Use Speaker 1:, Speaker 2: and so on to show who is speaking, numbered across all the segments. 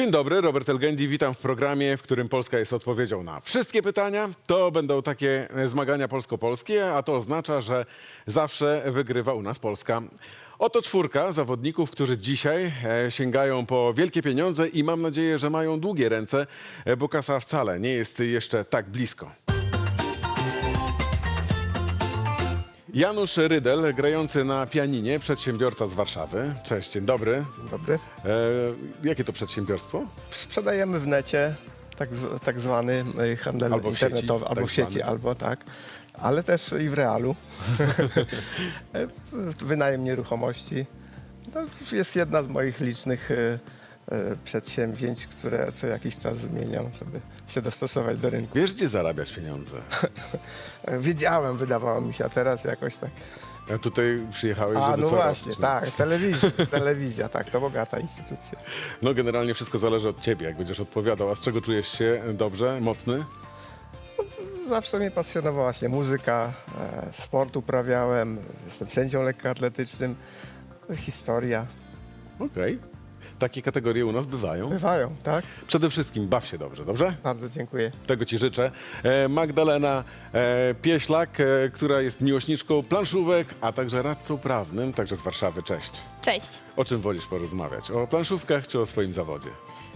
Speaker 1: Dzień dobry, Robert Elgendi. Witam w programie, w którym Polska jest odpowiedzią na wszystkie pytania. To będą takie zmagania polsko-polskie, a to oznacza, że zawsze wygrywa u nas Polska. Oto czwórka zawodników, którzy dzisiaj e, sięgają po wielkie pieniądze i mam nadzieję, że mają długie ręce, e, bo kasa wcale nie jest jeszcze tak blisko. Janusz Rydel, grający na pianinie, przedsiębiorca z Warszawy. Cześć, dzień dobry.
Speaker 2: Dobry.
Speaker 1: E, jakie to przedsiębiorstwo?
Speaker 2: Sprzedajemy w necie, tak, z- tak zwany y, handel
Speaker 1: Albo w sieci,
Speaker 2: internetowy, albo
Speaker 1: tak
Speaker 2: w sieci,
Speaker 1: zwany.
Speaker 2: albo tak, ale też i w realu. E, Wynajem nieruchomości. To jest jedna z moich licznych y, przedsięwzięć, które co jakiś czas zmieniam, żeby się dostosować do rynku.
Speaker 1: Wiesz, gdzie zarabiać pieniądze?
Speaker 2: E, Wiedziałem, wydawało mi się, a teraz jakoś tak.
Speaker 1: A tutaj przyjechałeś,
Speaker 2: A
Speaker 1: żeby
Speaker 2: no
Speaker 1: co
Speaker 2: właśnie,
Speaker 1: robić?
Speaker 2: tak, telewizja, telewizja, tak, to bogata instytucja.
Speaker 1: No generalnie wszystko zależy od ciebie, jak będziesz odpowiadał. A z czego czujesz się dobrze, mocny?
Speaker 2: Zawsze mnie pasjonowała się muzyka, e, sport uprawiałem, jestem sędzią lekkoatletycznym, historia.
Speaker 1: Okej. Takie kategorie u nas bywają.
Speaker 2: Bywają, tak?
Speaker 1: Przede wszystkim baw się dobrze, dobrze?
Speaker 2: Bardzo dziękuję.
Speaker 1: Tego ci życzę. E, Magdalena e, Pieślak, e, która jest miłośniczką planszówek, a także radcą prawnym, także z Warszawy. Cześć.
Speaker 3: Cześć.
Speaker 1: O czym wolisz porozmawiać? O planszówkach czy o swoim zawodzie?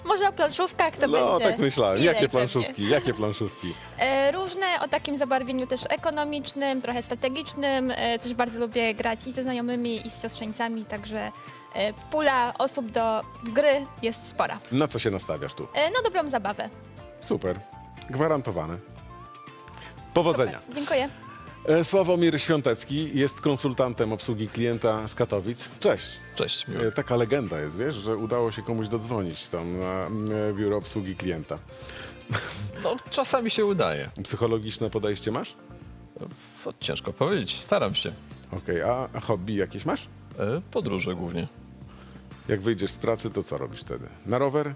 Speaker 3: Może o planszówkach to
Speaker 1: no,
Speaker 3: będzie.
Speaker 1: tak myślałem.
Speaker 3: innej
Speaker 1: Jakie
Speaker 3: pewnie.
Speaker 1: planszówki? Jakie planszówki?
Speaker 3: E, różne o takim zabarwieniu też ekonomicznym, trochę strategicznym. E, też bardzo lubię grać i ze znajomymi, i z siostrzeńcami, także e, pula osób do gry jest spora.
Speaker 1: Na co się nastawiasz tu?
Speaker 3: E, no dobrą zabawę.
Speaker 1: Super. Gwarantowane. Powodzenia.
Speaker 3: Super. Dziękuję.
Speaker 1: E, Sławomir Świątecki jest konsultantem obsługi klienta z Katowic. Cześć.
Speaker 4: Cześć, miło.
Speaker 1: E, Taka legenda jest, wiesz, że udało się komuś dodzwonić tam na biuro obsługi klienta.
Speaker 4: No, czasami się udaje.
Speaker 1: Psychologiczne podejście masz?
Speaker 4: Ciężko powiedzieć, staram się.
Speaker 1: Okej, a, a hobby jakieś masz?
Speaker 4: E, Podróże głównie.
Speaker 1: Jak wyjdziesz z pracy, to co robisz wtedy? Na rower?
Speaker 4: E,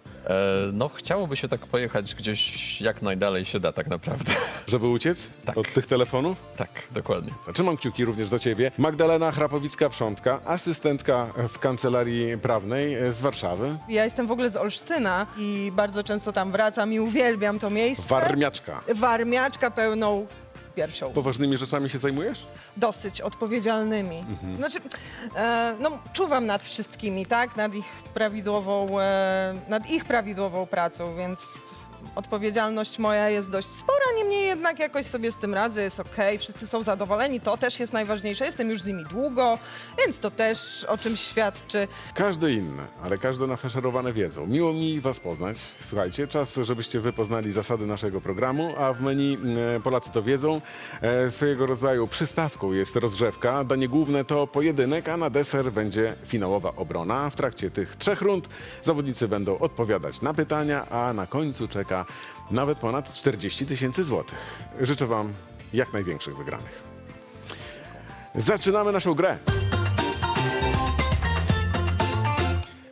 Speaker 4: No, chciałoby się tak pojechać gdzieś jak najdalej się da tak naprawdę.
Speaker 1: Żeby uciec
Speaker 4: Tak.
Speaker 1: od tych telefonów?
Speaker 4: Tak, dokładnie.
Speaker 1: Trzymam kciuki również za ciebie. Magdalena Hrapowicka-Przątka, asystentka w kancelarii prawnej e, z Warszawy.
Speaker 5: Ja jestem w ogóle z Olsztyna i bardzo często tam wracam i uwielbiam to miejsce.
Speaker 1: Warmiaczka.
Speaker 5: Warmiaczka pełną piersią.
Speaker 1: Poważnymi rzeczami się zajmujesz?
Speaker 5: Dosyć odpowiedzialność. Znaczy, e, no, czuwam nad wszystkimi, tak? Nad ich prawidłową, e, nad ich prawidłową pracą, więc odpowiedzialność moja jest dość spora, niemniej jednak jakoś sobie z tym radzę, jest okej, wszyscy są zadowoleni, to też jest najważniejsze. Jestem już z nimi długo, więc to też o czymś świadczy.
Speaker 1: Każdy inny, ale każdy nafaszerowany wiedzą. Miło mi Was poznać. Słuchajcie, czas, żebyście Wy poznali zasady naszego programu, a w menu e, Polacy to wiedzą. E, swojego rodzaju przystawką jest rozgrzewka. Danie główne to pojedynek, a na deser będzie finałowa obrona. W trakcie tych trzech rund zawodnicy będą odpowiadać na pytania, a na końcu czeka nawet ponad 40 tysięcy złotych. Życzę Wam jak największych wygranych. Zaczynamy naszą grę.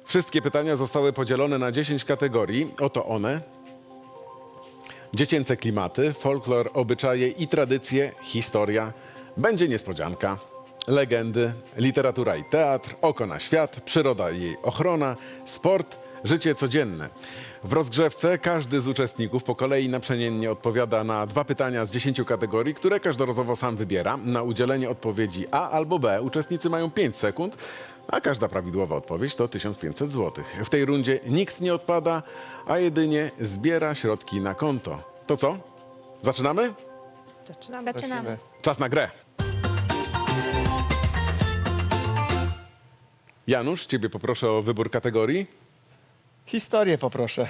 Speaker 1: Wszystkie pytania zostały podzielone na 10 kategorii. Oto one. Dziecięce klimaty, folklor, obyczaje i tradycje, historia. Będzie niespodzianka. Legendy, literatura i teatr, oko na świat, przyroda i jej ochrona, sport, życie codzienne. W rozgrzewce każdy z uczestników po kolei naprzemiennie odpowiada na dwa pytania z 10 kategorii, które każdorazowo sam wybiera. Na udzielenie odpowiedzi A albo B uczestnicy mają 5 sekund, a każda prawidłowa odpowiedź to 1500 zł. W tej rundzie nikt nie odpada, a jedynie zbiera środki na konto. To co? Zaczynamy?
Speaker 5: Zaczynamy.
Speaker 3: Zaczynamy.
Speaker 1: Czas na grę. Janusz, ciebie poproszę o wybór kategorii.
Speaker 2: Historię poproszę.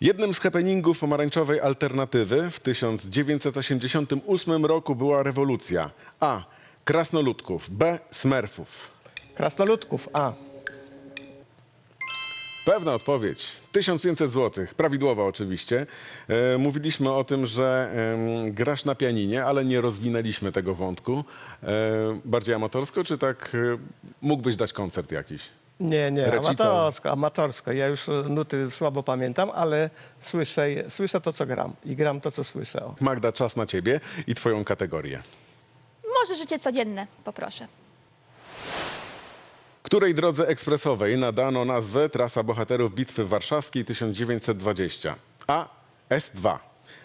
Speaker 1: Jednym z happeningów pomarańczowej alternatywy w 1988 roku była rewolucja. A. Krasnoludków. B. Smerfów.
Speaker 2: Krasnoludków, a.
Speaker 1: Pewna odpowiedź. 1500 zł. Prawidłowa oczywiście. E, mówiliśmy o tym, że em, grasz na pianinie, ale nie rozwinęliśmy tego wątku. E, bardziej amatorsko, czy tak e, mógłbyś dać koncert jakiś?
Speaker 2: Nie, nie, amatorsko, amatorsko. Ja już e, nuty słabo pamiętam, ale słyszę, je- słyszę to, co gram i gram to, co słyszę. O.
Speaker 1: Magda, czas na ciebie i twoją kategorię.
Speaker 3: Może życie codzienne, poproszę.
Speaker 1: Której drodze ekspresowej nadano nazwę Trasa Bohaterów Bitwy Warszawskiej 1920? A. S2.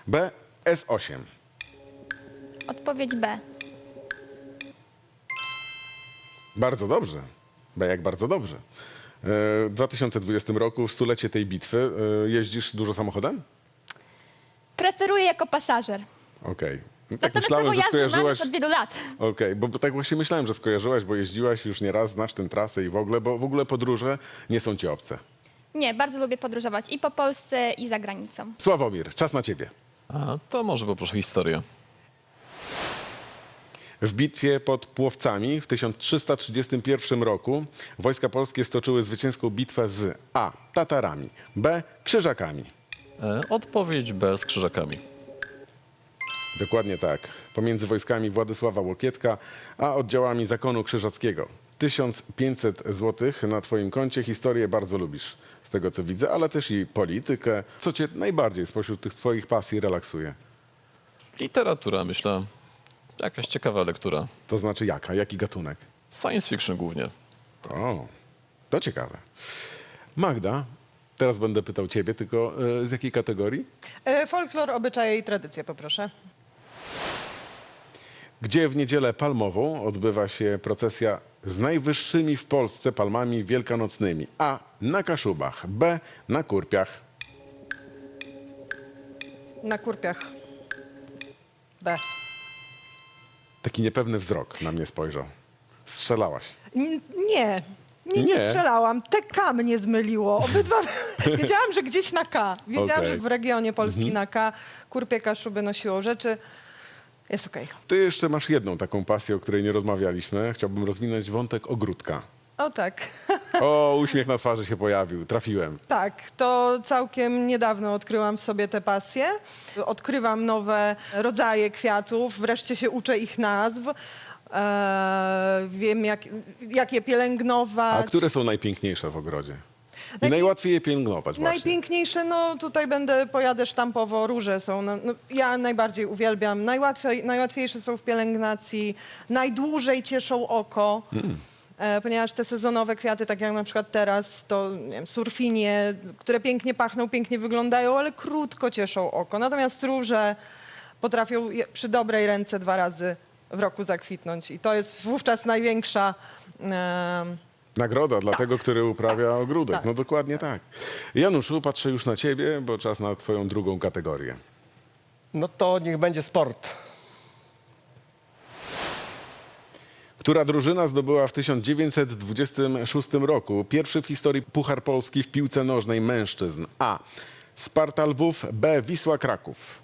Speaker 1: B. S8.
Speaker 3: Odpowiedź B.
Speaker 1: Bardzo dobrze. B jak bardzo dobrze. E, W 2020 roku, w stulecie tej bitwy, e, jeździsz dużo samochodem?
Speaker 3: Preferuję jako pasażer.
Speaker 1: Okej. No Tak
Speaker 3: Natomiast
Speaker 1: myślałem,
Speaker 3: prawo
Speaker 1: że
Speaker 3: jazdy mam
Speaker 1: skojarzyłaś...
Speaker 3: już od wielu lat.
Speaker 1: Okej, bo bo tak właśnie myślałem, że skojarzyłaś, bo jeździłaś już nieraz, znasz tę trasę i w ogóle, bo w ogóle podróże nie są ci obce.
Speaker 3: Nie, bardzo lubię podróżować i po Polsce, i za granicą.
Speaker 1: Sławomir, czas na ciebie.
Speaker 4: A to może poproszę historię.
Speaker 1: W bitwie pod Płowcami w 1331 roku wojska polskie stoczyły zwycięską bitwę z A. Tatarami, B. Krzyżakami.
Speaker 4: E, Odpowiedź B z krzyżakami.
Speaker 1: Dokładnie tak. Pomiędzy wojskami Władysława Łokietka, a oddziałami zakonu krzyżackiego. 1500 zł na twoim koncie. Historię bardzo lubisz, z tego co widzę, ale też i politykę. Co cię najbardziej spośród tych twoich pasji relaksuje?
Speaker 4: Literatura, myślę. Jakaś ciekawa lektura.
Speaker 1: To znaczy jaka? Jaki gatunek?
Speaker 4: Science fiction głównie.
Speaker 1: O, to ciekawe. Magda, teraz będę pytał ciebie, tylko e, z jakiej kategorii?
Speaker 5: E, folklor, obyczaje i tradycje, poproszę.
Speaker 1: Gdzie w niedzielę palmową odbywa się procesja z najwyższymi w Polsce palmami wielkanocnymi? A. Na Kaszubach. B. Na Kurpiach.
Speaker 5: Na kurpiach. B.
Speaker 1: Taki niepewny wzrok na mnie spojrzał. Strzelałaś.
Speaker 5: N- Nie. Nie, nie
Speaker 1: Nie?
Speaker 5: strzelałam. TK mnie zmyliło. Obydwa. Wiedziałam, że gdzieś na K. Wiedziałam,
Speaker 1: Okej.
Speaker 5: że w regionie Polski na K. Kurpie Kaszuby nosiło rzeczy. Jest okej.
Speaker 1: Ty jeszcze masz jedną taką pasję, o której nie rozmawialiśmy. Chciałbym rozwinąć wątek ogródka.
Speaker 5: O tak.
Speaker 1: O, uśmiech na twarzy się pojawił. Trafiłem.
Speaker 5: Tak, to całkiem niedawno odkryłam w sobie tę pasję. Odkrywam nowe rodzaje kwiatów, wreszcie się uczę ich nazw. Eee, wiem, jak, jak je pielęgnować.
Speaker 1: A które są najpiękniejsze w ogrodzie? I najłatwiej je pielęgnować właśnie.
Speaker 5: Najpiękniejsze, no tutaj będę, pojadę sztampowo, róże są. No, no, ja najbardziej uwielbiam. Najłatwiej, najłatwiejsze są w pielęgnacji, najdłużej cieszą oko. E, ponieważ te sezonowe kwiaty, tak jak na przykład teraz, to nie wiem, surfinie, które pięknie pachną, pięknie wyglądają, ale krótko cieszą oko. Natomiast róże potrafią je- przy dobrej ręce dwa razy w roku zakwitnąć. I to jest wówczas największa... em,
Speaker 1: Nagroda dla tego, który uprawia ogródek.
Speaker 5: Tak.
Speaker 1: No dokładnie tak. Januszu, patrzę już na ciebie, bo czas na twoją drugą kategorię.
Speaker 2: No to niech będzie sport.
Speaker 1: Która drużyna zdobyła w 1926 roku pierwszy w historii Puchar Polski w piłce nożnej mężczyzn? A. Sparta Lwów, B. Wisła Kraków.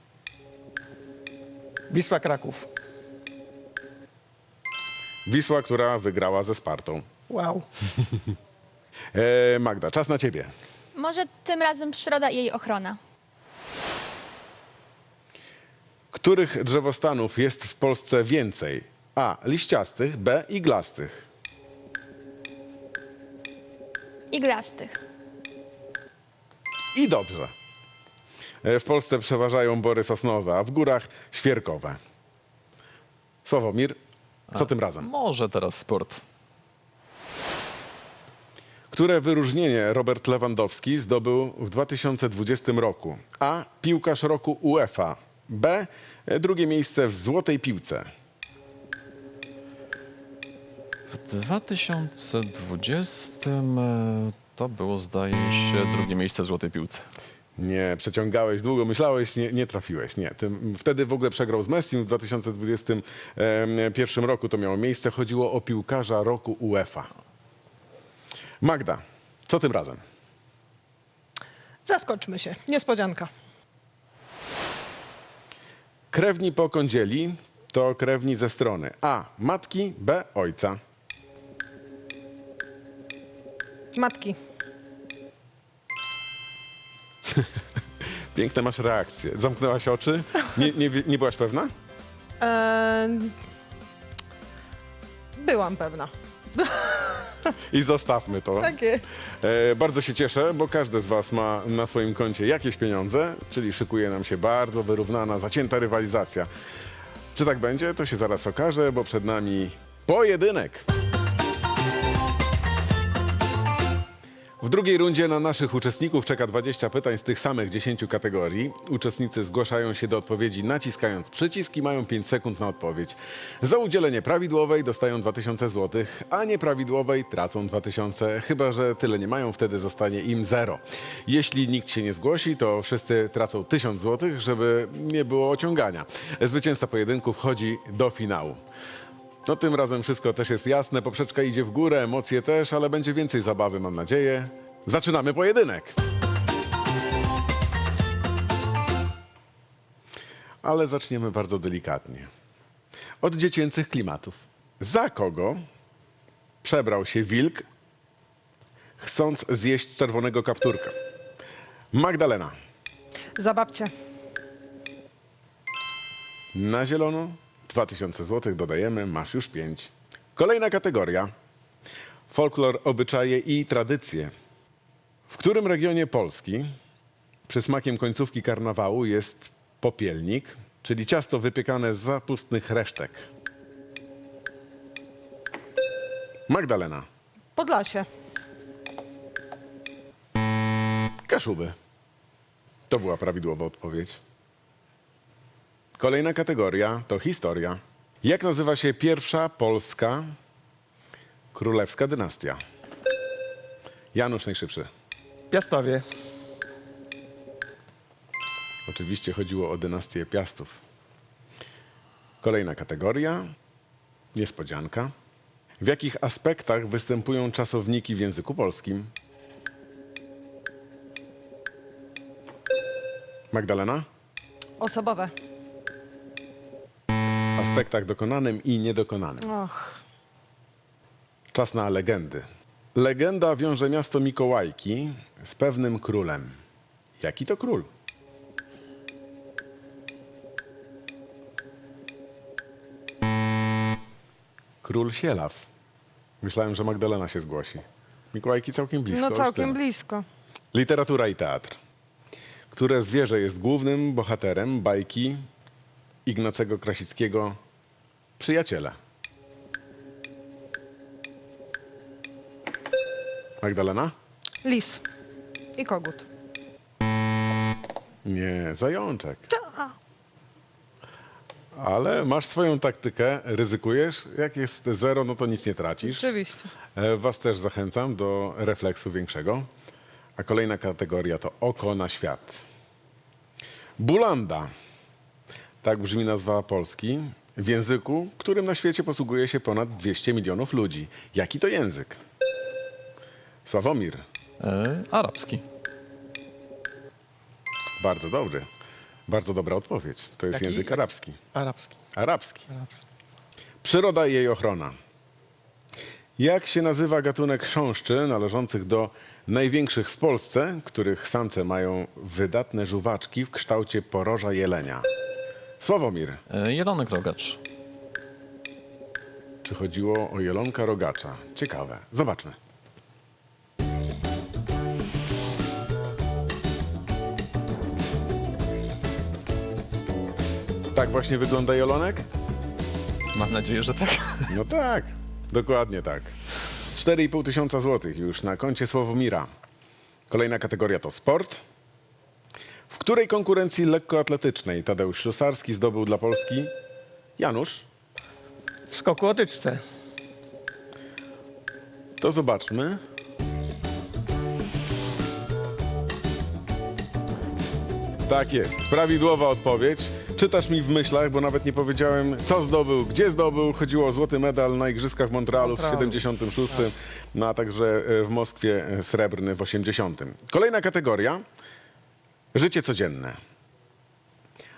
Speaker 2: Wisła Kraków.
Speaker 1: Wisła, która wygrała ze Spartą.
Speaker 2: Wow.
Speaker 1: E, Magda, czas na ciebie.
Speaker 3: Może tym razem przyroda i jej ochrona.
Speaker 1: Których drzewostanów jest w Polsce więcej? A. Liściastych, B. Iglastych.
Speaker 3: Iglastych.
Speaker 1: I dobrze. E, W Polsce przeważają bory sosnowe, a w górach świerkowe. Sławomir, co tym razem?
Speaker 4: Może teraz sport.
Speaker 1: Które wyróżnienie Robert Lewandowski zdobył w 2020 roku? A. Piłkarz roku UEFA. B. Drugie miejsce w złotej piłce.
Speaker 4: 2020 e, to było, zdaje się, drugie miejsce w Złotej Piłce.
Speaker 1: Nie, przeciągałeś długo, myślałeś, nie, nie trafiłeś. Nie. Tym, wtedy w ogóle przegrał z Messim w 2021 roku. To miało miejsce. Chodziło o piłkarza roku UEFA. Magda, co tym razem?
Speaker 5: Zaskoczmy się. Niespodzianka.
Speaker 1: Krewni po kądzieli to krewni ze strony A. Matki, B. Ojca.
Speaker 5: Matki.
Speaker 1: Piękne masz reakcje. Zamknęłaś oczy? Nie, nie, wie- nie byłaś pewna?
Speaker 5: Byłam pewna.
Speaker 1: I zostawmy to.
Speaker 5: Takie.
Speaker 1: E, bardzo się cieszę, bo każdy z Was ma na swoim koncie jakieś pieniądze, czyli szykuje nam się bardzo wyrównana, zacięta rywalizacja. Czy tak będzie, to się zaraz okaże, bo przed nami pojedynek. W drugiej rundzie na naszych uczestników czeka 20 pytań z tych samych 10 kategorii. Uczestnicy zgłaszają się do odpowiedzi naciskając przycisk i mają 5 sekund na odpowiedź. Za udzielenie prawidłowej dostają 2000 zł, a nieprawidłowej tracą 2000, chyba że tyle nie mają, wtedy zostanie im zero. Jeśli nikt się nie zgłosi, to wszyscy tracą 1000 zł, żeby nie było ociągania. Zwycięzca pojedynku wchodzi do finału. No tym razem wszystko też jest jasne, poprzeczka idzie w górę, emocje też, ale będzie więcej zabawy, mam nadzieję. Zaczynamy pojedynek. Ale zaczniemy bardzo delikatnie. Od dziecięcych klimatów. Za kogo przebrał się wilk, chcąc zjeść czerwonego kapturka? Magdalena.
Speaker 5: Za babcię.
Speaker 1: Na zielono 2000 zł dodajemy, masz już 5. Kolejna kategoria. Folklor, obyczaje i tradycje. W którym regionie Polski przysmakiem końcówki karnawału jest popielnik, czyli ciasto wypiekane z zapustnych resztek? Magdalena.
Speaker 5: Podlasie.
Speaker 1: Kaszuby. To była prawidłowa odpowiedź. Kolejna kategoria to historia. Jak nazywa się pierwsza polska królewska dynastia? Janusz najszybszy.
Speaker 2: Piastowie.
Speaker 1: Oczywiście chodziło o dynastię Piastów. Kolejna kategoria. Niespodzianka. W jakich aspektach występują czasowniki w języku polskim? Magdalena?
Speaker 5: Osobowe.
Speaker 1: Aspektach dokonanym i niedokonanym.
Speaker 5: Och.
Speaker 1: Czas na legendy. Legenda wiąże miasto Mikołajki z pewnym królem. Jaki to król? Król Sielaw. Myślałem, że Magdalena się zgłosi. Mikołajki całkiem blisko.
Speaker 5: No
Speaker 1: już
Speaker 5: całkiem
Speaker 1: tyle.
Speaker 5: blisko.
Speaker 1: Literatura i teatr. Które zwierzę jest głównym bohaterem bajki Ignacego Krasickiego Przyjaciele? Magdalena?
Speaker 5: Lis. I kogut.
Speaker 1: Nie, zajączek. Ale masz swoją taktykę, ryzykujesz. Jak jest zero, no to nic nie tracisz.
Speaker 5: Oczywiście.
Speaker 1: E, Was też zachęcam do refleksu większego. A kolejna kategoria to oko na świat. Bulanda. Tak brzmi nazwa Polski. W języku, którym na świecie posługuje się ponad 200 milionów ludzi. Jaki to język? Sławomir.
Speaker 4: E, arabski.
Speaker 1: Bardzo dobry. Bardzo dobra odpowiedź. To jest
Speaker 2: Jaki?
Speaker 1: język arabski.
Speaker 2: Arabski.
Speaker 1: Arabski.
Speaker 2: Arabski.
Speaker 1: Przyroda i jej ochrona. Jak się nazywa gatunek chrząszczy należących do największych w Polsce, których samce mają wydatne żuwaczki w kształcie poroża jelenia? Sławomir,
Speaker 4: E, jelonek rogacz.
Speaker 1: czy chodziło o jelonka rogacza? Ciekawe. Zobaczmy. Tak właśnie wygląda jelonek?
Speaker 4: Mam nadzieję, że tak.
Speaker 1: No tak, dokładnie tak. 4,5 tysiąca złotych już na koncie Sławomira. Kolejna kategoria to sport. W której konkurencji lekkoatletycznej Tadeusz Ślusarski zdobył dla Polski Janusz?
Speaker 2: W skoku o tyczce.
Speaker 1: To zobaczmy. Tak jest, prawidłowa odpowiedź. Czytasz mi w myślach, bo nawet nie powiedziałem, co zdobył, gdzie zdobył. Chodziło o złoty medal na Igrzyskach w Montrealu w
Speaker 2: Montrealu.
Speaker 1: 76, no a także e, w Moskwie e, srebrny w 80. Kolejna kategoria. Życie codzienne.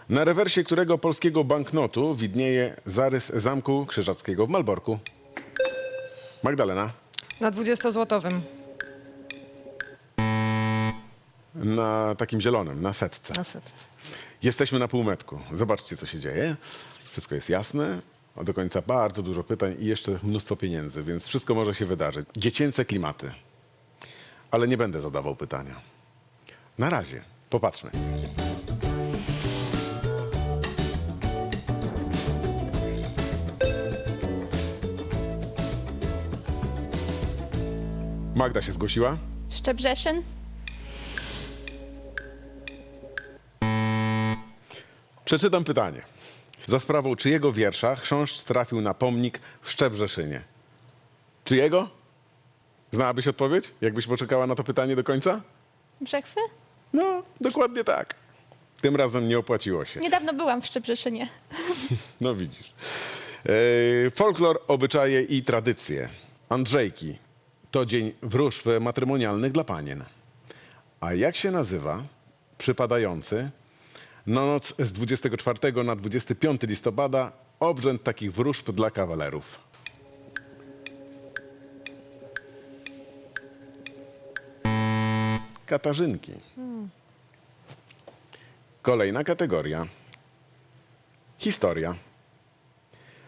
Speaker 1: Na rewersie którego polskiego banknotu widnieje zarys Zamku Krzyżackiego w Malborku? Magdalena.
Speaker 5: Na 20-złotowym.
Speaker 1: Na takim zielonym, na setce.
Speaker 5: Na setce.
Speaker 1: Jesteśmy na półmetku. Zobaczcie, co się dzieje. Wszystko jest jasne. Do końca bardzo dużo pytań i jeszcze mnóstwo pieniędzy, więc wszystko może się wydarzyć. Dziecięce klimaty. Ale nie będę zadawał pytania. Na razie. Popatrzmy. Magda się zgłosiła?
Speaker 3: Szczebrzeszyn.
Speaker 1: Przeczytam pytanie. Za sprawą czyjego wiersza chrząszcz trafił na pomnik w Szczebrzeszynie? Czyjego? Znałabyś odpowiedź? Jakbyś poczekała na to pytanie do końca?
Speaker 3: Brzechwy?
Speaker 1: No, dokładnie tak. Tym razem nie opłaciło się.
Speaker 3: Niedawno byłam w Szczebrzeszynie.
Speaker 1: No widzisz. E, folklor, obyczaje i tradycje. Andrzejki to dzień wróżb matrymonialnych dla panien. A jak się nazywa przypadający na noc z 24 na 25 listopada obrzęd takich wróżb dla kawalerów? Katarzynki. Kolejna kategoria. Historia.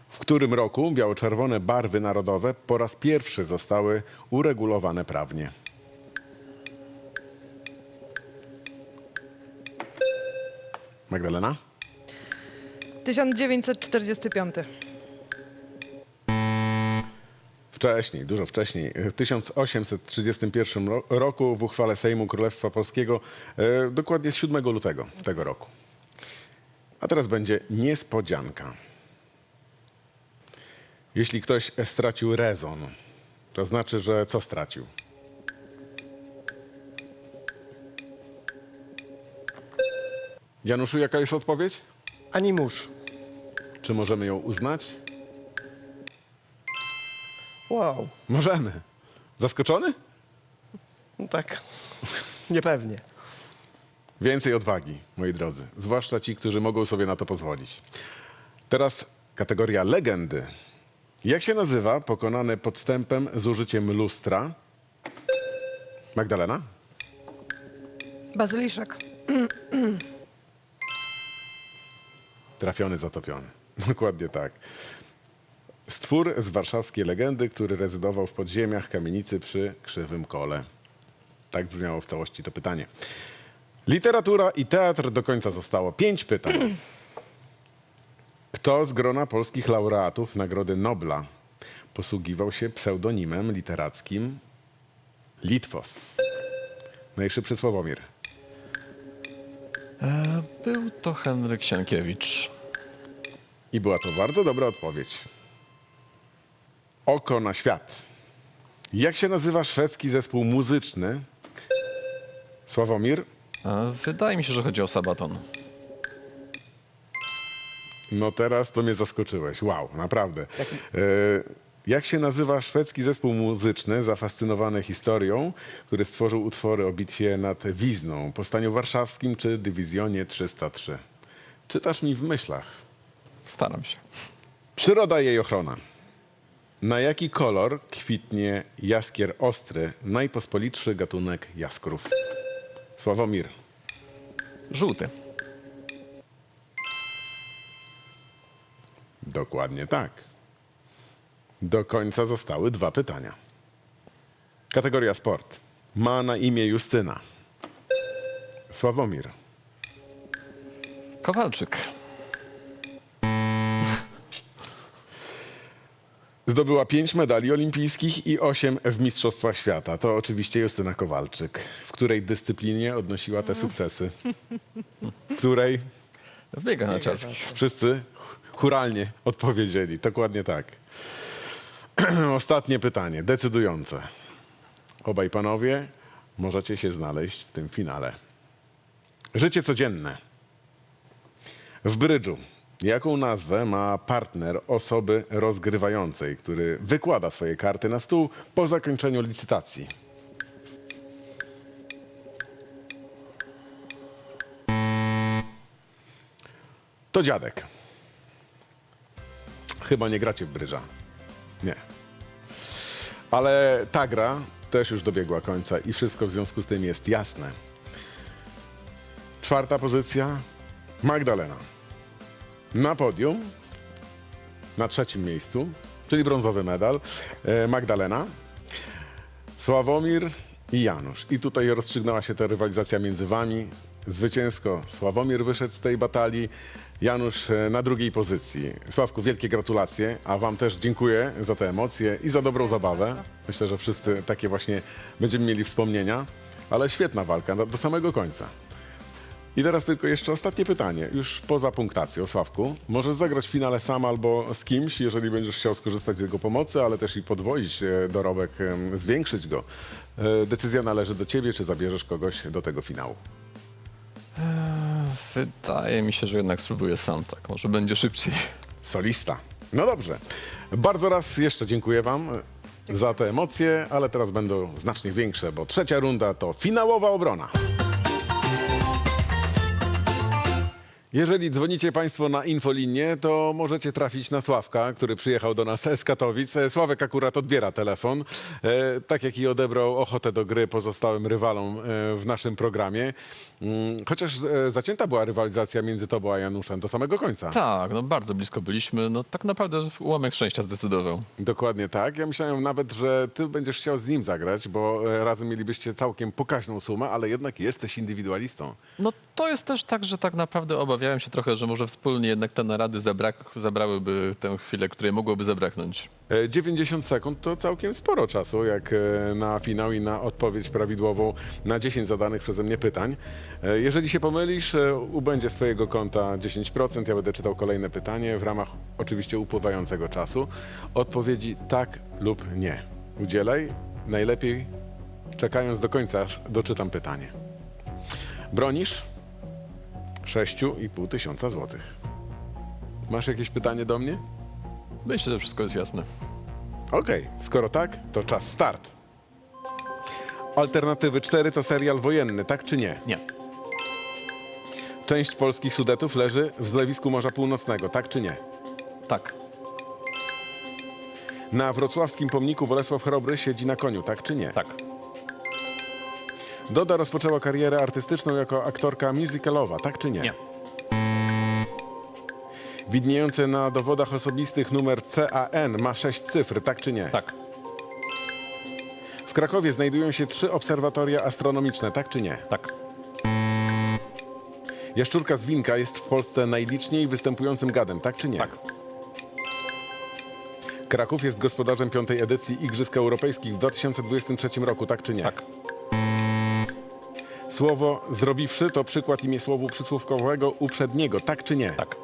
Speaker 1: W którym roku biało-czerwone barwy narodowe po raz pierwszy zostały uregulowane prawnie? Magdalena?
Speaker 5: 1945.
Speaker 1: Wcześniej, dużo wcześniej. W 1831 ro- roku w uchwale Sejmu Królestwa Polskiego, e, dokładnie 7 lutego tego roku. A teraz będzie niespodzianka. Jeśli ktoś stracił rezon, to znaczy, że co stracił? Januszu, jaka jest odpowiedź?
Speaker 2: Ani mórz.
Speaker 1: Czy możemy ją uznać?
Speaker 2: Wow.
Speaker 1: Możemy. Zaskoczony?
Speaker 2: No tak. Niepewnie.
Speaker 1: Więcej odwagi, moi drodzy, zwłaszcza ci, którzy mogą sobie na to pozwolić. Teraz kategoria legendy. Jak się nazywa pokonany podstępem z użyciem lustra? Magdalena?
Speaker 5: Bazyliszek.
Speaker 1: Trafiony, zatopiony. Dokładnie tak. Stwór z warszawskiej legendy, który rezydował w podziemiach kamienicy przy Krzywym Kole. Tak brzmiało w całości to pytanie. Literatura i teatr do końca zostało pięć pytań. Kto z grona polskich laureatów Nagrody Nobla posługiwał się pseudonimem literackim Litwos? Najszybszy Sławomir.
Speaker 4: E, Był to Henryk Sienkiewicz.
Speaker 1: I była to bardzo dobra odpowiedź. Oko na świat. Jak się nazywa szwedzki zespół muzyczny? Sławomir?
Speaker 4: E, Wydaje mi się, że chodzi o Sabaton.
Speaker 1: No teraz to mnie zaskoczyłeś. Wow, naprawdę. E, jak się nazywa szwedzki zespół muzyczny zafascynowany historią, który stworzył utwory o bitwie nad Wizną, Powstaniu Warszawskim czy Dywizjonie 303? Czytasz mi w myślach.
Speaker 4: Staram się.
Speaker 1: Przyroda i jej ochrona. Na jaki kolor kwitnie jaskier ostry, najpospolitszy gatunek jaskrów? Sławomir.
Speaker 4: Żółty.
Speaker 1: Dokładnie tak. Do końca zostały dwa pytania. Kategoria sport. Ma na imię Justyna. Sławomir.
Speaker 4: Kowalczyk.
Speaker 1: Zdobyła pięć medali olimpijskich i osiem w Mistrzostwach Świata. To oczywiście Justyna Kowalczyk. W której dyscyplinie odnosiła te sukcesy? W której?
Speaker 4: W biegach narciarskich.
Speaker 1: Wszyscy churalnie odpowiedzieli. Dokładnie tak. Ostatnie pytanie, decydujące. Obaj panowie możecie się znaleźć w tym finale. Życie codzienne. W brydżu. Jaką nazwę ma partner osoby rozgrywającej, który wykłada swoje karty na stół po zakończeniu licytacji? To dziadek. Chyba nie gracie w brydża. Nie. Ale ta gra też już dobiegła końca i wszystko w związku z tym jest jasne. Czwarta pozycja Magdalena. Na podium, na trzecim miejscu, czyli brązowy medal, e, Magdalena. Sławomir i Janusz. I tutaj rozstrzygnęła się ta rywalizacja między wami. Zwycięsko Sławomir wyszedł z tej batalii. Janusz e, na drugiej pozycji. Sławku, wielkie gratulacje, a wam też dziękuję za te emocje i za dobrą zabawę. Myślę, że wszyscy takie właśnie będziemy mieli wspomnienia, ale świetna walka do, do samego końca. I teraz tylko jeszcze ostatnie pytanie, już poza punktacją, Sławku. Możesz zagrać w finale sam albo z kimś, jeżeli będziesz chciał skorzystać z jego pomocy, ale też i podwoić e, dorobek, zwiększyć go. E, Decyzja należy do ciebie, czy zabierzesz kogoś do tego finału.
Speaker 4: Wydaje mi się, że jednak spróbuję sam, tak. Może będzie szybciej.
Speaker 1: Solista. No dobrze. Bardzo raz jeszcze dziękuję Wam e, za te emocje, ale teraz będą znacznie większe, bo trzecia runda to finałowa obrona. Jeżeli dzwonicie Państwo na infolinię, to możecie trafić na Sławka, który przyjechał do nas z Katowic. E, Sławek akurat odbiera telefon, e, tak jak i odebrał ochotę do gry pozostałym rywalom e, w naszym programie. Mm, Chociaż e, zacięta była rywalizacja między Tobą a Januszem do samego końca.
Speaker 4: Tak, no bardzo blisko byliśmy. No tak naprawdę ułamek szczęścia zdecydował.
Speaker 1: Dokładnie tak. Ja myślałem nawet, że ty będziesz chciał z nim zagrać, bo e, razem mielibyście całkiem pokaźną sumę, ale jednak jesteś indywidualistą.
Speaker 4: No to jest też tak, że tak naprawdę obawiałem się trochę, że może wspólnie jednak te narady zabrak, zabrałyby tę chwilę, której mogłoby zabraknąć.
Speaker 1: E, 90 sekund to całkiem sporo czasu, jak e, na finał i na odpowiedź prawidłową na 10 zadanych przeze mnie pytań. E, Jeżeli się pomylisz, e, ubędzie z twojego konta 10%. Ja będę czytał kolejne pytanie w ramach oczywiście upływającego czasu. Odpowiedzi tak lub nie. Udzielaj. Najlepiej czekając do końca, aż doczytam pytanie. Bronisz 6,5 tysiąca złotych. Masz jakieś pytanie do mnie?
Speaker 4: Myślę, że wszystko jest jasne.
Speaker 1: Okej, skoro tak, to czas start. Alternatywy 4 to serial wojenny, tak czy nie?
Speaker 4: Nie.
Speaker 1: Część polskich Sudetów leży w zlewisku Morza Północnego, tak czy nie?
Speaker 4: Tak.
Speaker 1: Na wrocławskim pomniku Bolesław Chrobry siedzi na koniu, tak czy nie?
Speaker 4: Tak.
Speaker 1: Doda rozpoczęła karierę artystyczną jako aktorka musicalowa, tak czy nie?
Speaker 4: Nie.
Speaker 1: Widniejący na dowodach osobistych numer CAN ma 6 cyfr, tak czy nie?
Speaker 4: Tak.
Speaker 1: W Krakowie znajdują się trzy obserwatoria astronomiczne, tak czy nie?
Speaker 4: Tak.
Speaker 1: Jaszczurka zwinka jest w Polsce najliczniej występującym gadem, tak czy nie?
Speaker 4: Tak.
Speaker 1: Kraków jest gospodarzem piątej edycji Igrzysk Europejskich w 2023 roku, tak czy nie?
Speaker 4: Tak.
Speaker 1: Słowo zrobiwszy to przykład imię słowu przysłówkowego uprzedniego, tak czy nie?
Speaker 4: Tak.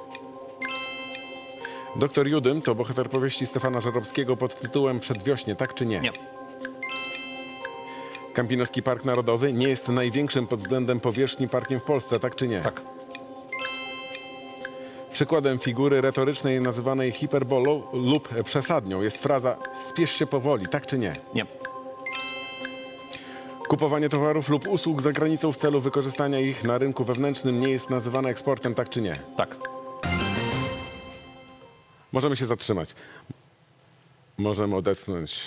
Speaker 1: Doktor Judym to bohater powieści Stefana Żarowskiego pod tytułem Przedwiośnie, tak czy nie?
Speaker 4: Nie.
Speaker 1: Kampinoski Park Narodowy nie jest największym pod względem powierzchni parkiem w Polsce, tak czy nie?
Speaker 4: Tak.
Speaker 1: Przykładem figury retorycznej nazywanej hiperbolą lub przesadnią jest fraza spiesz się powoli, tak czy nie?
Speaker 4: Nie.
Speaker 1: Kupowanie towarów lub usług za granicą w celu wykorzystania ich na rynku wewnętrznym nie jest nazywane eksportem, tak czy nie?
Speaker 4: Tak.
Speaker 1: Możemy się zatrzymać. Możemy odetchnąć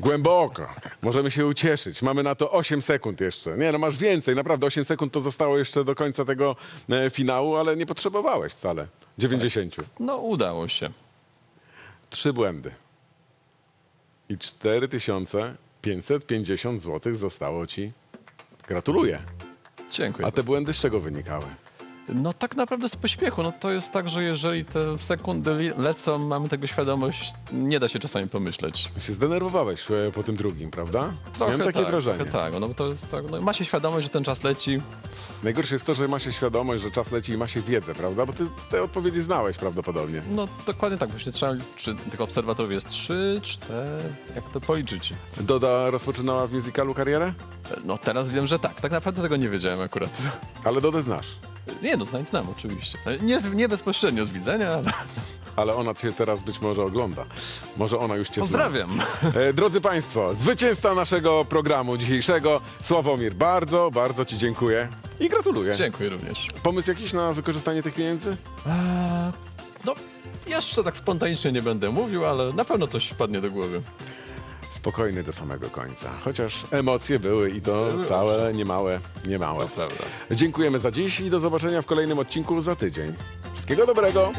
Speaker 1: głęboko. Możemy się ucieszyć. Mamy na to 8 sekund jeszcze. Nie, no masz więcej. Naprawdę 8 sekund to zostało jeszcze do końca tego e, finału, ale nie potrzebowałeś wcale. 90.
Speaker 4: No udało się.
Speaker 1: Trzy błędy. I 4550 zł zostało ci. Gratuluję.
Speaker 4: Dziękuję.
Speaker 1: A te
Speaker 4: bardzo.
Speaker 1: błędy z czego wynikały?
Speaker 4: No tak naprawdę z pośpiechu. No to jest tak, że jeżeli te sekundy lecą, mamy tego świadomość, nie da się czasami pomyśleć.
Speaker 1: Się zdenerwowałeś e, po tym drugim, prawda?
Speaker 4: Trochę
Speaker 1: Miałem takie
Speaker 4: tak,
Speaker 1: wrażenie.
Speaker 4: Trochę tak, no bo to jest tak, no, ma się świadomość, że ten czas leci.
Speaker 1: Najgorsze jest to, że ma się świadomość, że czas leci i ma się wiedzę, prawda? Bo ty te odpowiedzi znałeś prawdopodobnie.
Speaker 4: No dokładnie tak, właśnie trzeba, czy tych obserwatorów jest trzy, cztery, jak to policzyć?
Speaker 1: Doda rozpoczynała w musicalu karierę?
Speaker 4: No teraz wiem, że tak. Tak naprawdę tego nie wiedziałem akurat.
Speaker 1: Ale Dodę znasz.
Speaker 4: Nie no, znań znam oczywiście. Nie, z- nie bezpośrednio z widzenia, ale
Speaker 1: Ale ona cię teraz być może ogląda. Może ona już cię
Speaker 4: pozdrawiam.
Speaker 1: zna. E, drodzy Państwo, zwycięzca naszego programu dzisiejszego, Sławomir, bardzo, bardzo Ci dziękuję i gratuluję.
Speaker 4: Dziękuję również.
Speaker 1: Pomysł jakiś na wykorzystanie tych pieniędzy?
Speaker 4: Eee, no, jeszcze tak spontanicznie nie będę mówił, ale na pewno coś wpadnie do głowy.
Speaker 1: Spokojny do samego końca. Chociaż emocje były i to
Speaker 4: Były,
Speaker 1: całe, niemałe, niemałe.
Speaker 4: To prawda.
Speaker 1: Dziękujemy za dziś i do zobaczenia w kolejnym odcinku za tydzień. Wszystkiego dobrego!